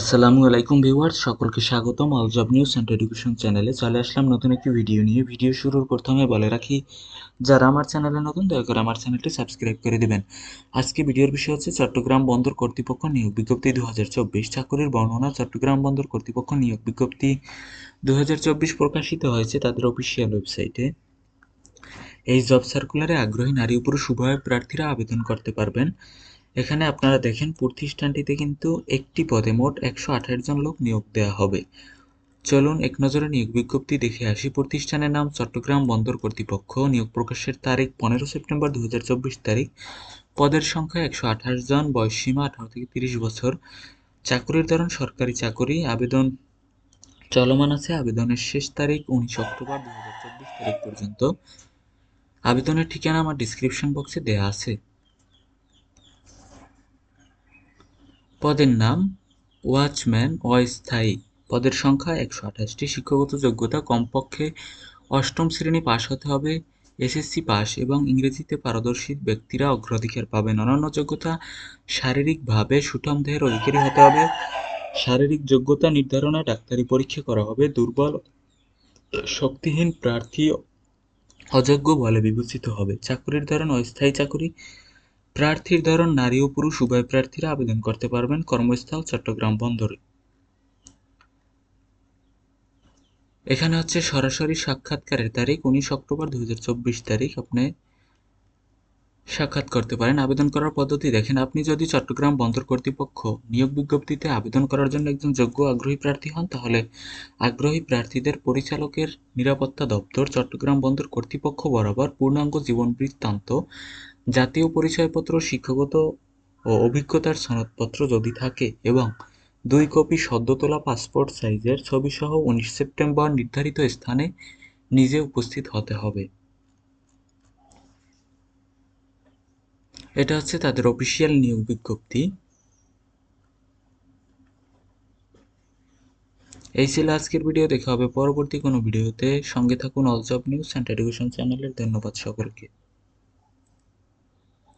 আসসালামু আলাইকুম ভিউয়ার্স, সকলকে স্বাগতম। All job news and education চ্যানেলে চলে আসলাম নতুন একটি ভিডিও নিয়ে। ভিডিও শুরুর প্রথমে বলে রাখি, যারা আমার চ্যানেলে নতুন, দয়া করে আমার চ্যানেলটি সাবস্ক্রাইব করে দেবেন। আজকে ভিডিওর বিষয় হচ্ছে চট্টগ্রাম বন্দর কর্তৃপক্ষ নিয়োগ বিজ্ঞপ্তি দু হাজার চব্বিশ। চাকরির বর্ণনা, চট্টগ্রাম বন্দর কর্তৃপক্ষ নিয়োগ বিজ্ঞপ্তি দু হাজার চব্বিশ প্রকাশিত হয়েছে তাদের অফিসিয়াল ওয়েবসাইটে এই জব সার্কুলারে আগ্রহী নারী ও পুরুষ উভয় প্রার্থীরা আবেদন করতে পারবেন। এখানে আপনারা দেখেন প্রতিষ্ঠানটিতে কিন্তু একটি পদে মোট একশো আঠাশ জন লোক নিয়োগ দেওয়া হবে। চলুন এক নজরে নিয়োগ বিজ্ঞপ্তি দেখে আসি। প্রতিষ্ঠানের নাম চট্টগ্রাম বন্দর কর্তৃপক্ষ। নিয়োগ প্রকাশের তারিখ পনেরো সেপ্টেম্বর দুহাজার চব্বিশ তারিখ। পদের সংখ্যা একশো আঠাশ জন বয়সসীমা আঠারো থেকে তিরিশ বছর। চাকুরির ধরন সরকারি চাকুরি। আবেদন চলমান আছে। আবেদনের শেষ তারিখ উনিশ অক্টোবর দুই হাজার চব্বিশ তারিখ পর্যন্ত। আবেদনের ঠিকানা আমার ডিসক্রিপশন বক্সে দেওয়া আছে। পদের নাম ওয়াচম্যান অস্থায়ী। পদের সংখ্যা একশো আঠাশটি। শিক্ষাগত যোগ্যতা কমপক্ষে অষ্টম শ্রেণি পাশ হতে হবে, এসএসসি পাস এবং ইংরেজিতে পারদর্শী ব্যক্তিরা অগ্রাধিকার পাবেন অন্যান্য যোগ্যতা শারীরিকভাবে সুঠাম দেহের অধিকারী হতে হবে। শারীরিক যোগ্যতা নির্ধারণে ডাক্তারি পরীক্ষা করা হবে। দুর্বল, শক্তিহীন প্রার্থী অযোগ্য বলে বিবেচিত হবে। চাকরির ধরন অস্থায়ী চাকরি। প্রার্থীর ধরন নারী ও পুরুষ, উভয় প্রার্থীরা আবেদন করতে পারবেন কর্মস্থল, চট্টগ্রাম বন্দরে। এখানে হচ্ছে সরাসরি সাক্ষাৎকারের তারিখ, উনিশ অক্টোবর চব্বিশ তারিখ। আপনি সাক্ষাৎ করতে পারেন। আবেদন করার পদ্ধতি দেখেন, আপনি যদি চট্টগ্রাম বন্দর কর্তৃপক্ষ নিয়োগ বিজ্ঞপ্তিতে আবেদন করার জন্য একজন যোগ্য আগ্রহী প্রার্থী হন, তাহলে আগ্রহী প্রার্থীদের পরিচালকের নিরাপত্তা দপ্তর চট্টগ্রাম বন্দর কর্তৃপক্ষ বরাবর পূর্ণাঙ্গ জীবন বৃত্তান্ত জাতীয় পরিচয়পত্র, শিক্ষাগত ও অভিজ্ঞতার সনদপত্র যদি থাকে এবং দুই কপি সদ্য তোলা পাসপোর্ট সাইজের ছবিসহ উনিশ সেপ্টেম্বর নির্ধারিত স্থানে নিজে উপস্থিত হতে হবে। এটা হচ্ছে তাদের অফিসিয়াল নিয়োগ বিজ্ঞপ্তি। এই ছিল আজকের ভিডিও। দেখা হবে পরবর্তী কোনো ভিডিওতে। সঙ্গে থাকুন all job news and education চ্যানেলের ধন্যবাদ সকলকে।